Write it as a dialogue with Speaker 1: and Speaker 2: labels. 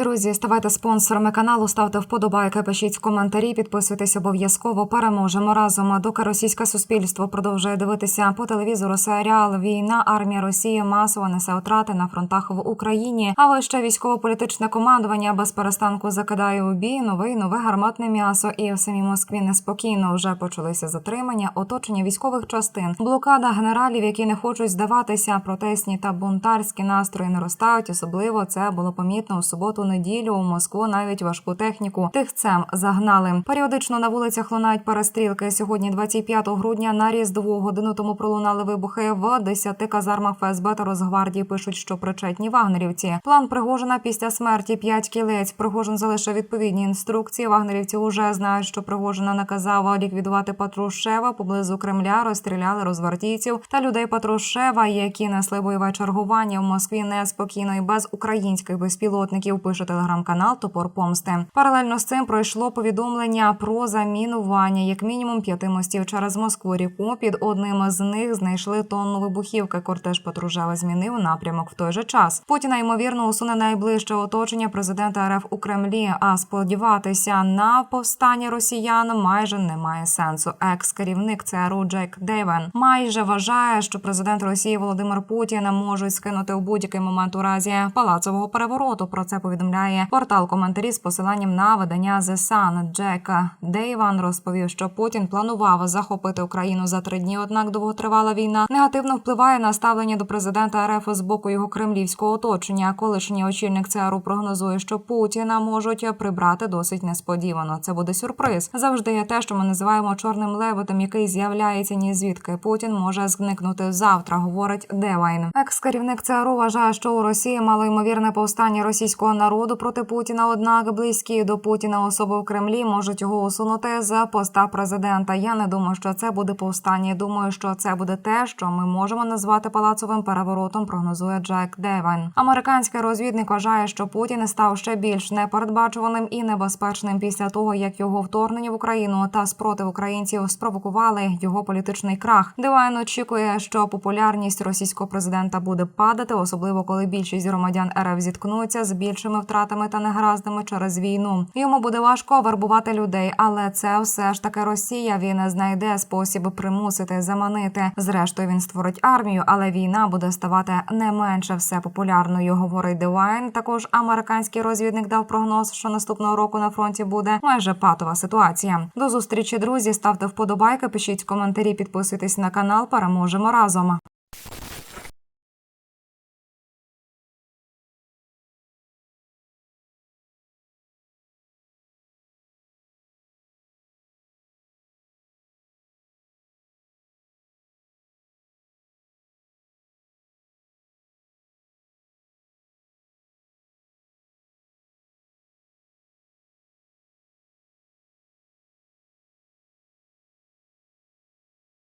Speaker 1: Друзі, ставайте спонсорами каналу, ставте вподобайки, пишіть коментарі, підписуйтесь обов'язково. Переможемо разом. Доки російське суспільство продовжує дивитися по телевізору серіал Війна, армія Росії масово несе втрати на фронтах в Україні. А вище військово-політичне командування без перестанку закидає у бій новий нове гарматне м'ясо. І в самій Москві неспокійно вже почалися затримання, оточення військових частин, блокада генералів, які не хочуть здаватися. Протестні та бунтарські настрої наростають. Особливо це було помітно у суботу неділю у Москву навіть важку техніку тихцем загнали. Періодично на вулицях лунають перестрілки. Сьогодні, 25 грудня, на різдву годину тому пролунали вибухи в 10 казармах ФСБ та Росгвардії. Пишуть, що причетні вагнерівці. План Пригожина після смерті п'ять кілець. Пригожин залишив відповідні інструкції. Вагнерівці вже знають, що Пригожина наказав ліквідувати Патрушева поблизу Кремля. Розстріляли розвартійців та людей Патрушева, які несли бойове чергування в Москві неспокійно і без українських безпілотників. Пише телеграм-канал Топор Помсти. Паралельно з цим пройшло повідомлення про замінування як мінімум п'яти мостів через Москву ріку. Під одним з них знайшли тонну вибухівки. Кортеж Патрушева змінив напрямок в той же час. Путіна ймовірно усуне найближче оточення президента РФ у Кремлі. А сподіватися на повстання росіян майже немає сенсу. Екс-керівник ЦРУ Джек Дейвен майже вважає, що президент Росії Володимир Путін можуть скинути у будь-який момент у разі палацового перевороту. Про це повідомляє портал коментарі з посиланням на видання The Sun. Джек Дейван розповів, що Путін планував захопити Україну за три дні. Однак довготривала війна негативно впливає на ставлення до президента РФ з боку його кремлівського оточення. Колишній очільник ЦРУ прогнозує, що Путіна можуть прибрати досить несподівано. Це буде сюрприз. Завжди є те, що ми називаємо чорним лебедем, який з'являється ні звідки. Путін може зникнути завтра, говорить Девайн. Екс-керівник ЦРУ вважає, що у Росії мало ймовірне повстання російського народу проти Путіна. Однак близькі до Путіна особи в Кремлі можуть його усунути з поста президента. Я не думаю, що це буде повстання. Думаю, що це буде те, що ми можемо назвати палацовим переворотом. Прогнозує Джек Девайн. Американський розвідник вважає, що Путін став ще більш непередбачуваним і небезпечним після того, як його вторгнення в Україну та спротив українців спровокували його політичний крах. Девайн очікує, що популярність російського президента буде падати, особливо коли більшість громадян РФ зіткнуться з більшими втратами та негараздами через війну. Йому буде важко вербувати людей, але це все ж таки Росія. Він знайде спосіб примусити заманити. Зрештою він створить армію, але війна буде ставати не менше все популярною. Говорить Девайн. Також американський розвідник дав прогноз, що наступного року на фронті буде майже патова ситуація. До зустрічі, друзі. Ставте вподобайки, пишіть коментарі, підписуйтесь на канал. Переможемо разом.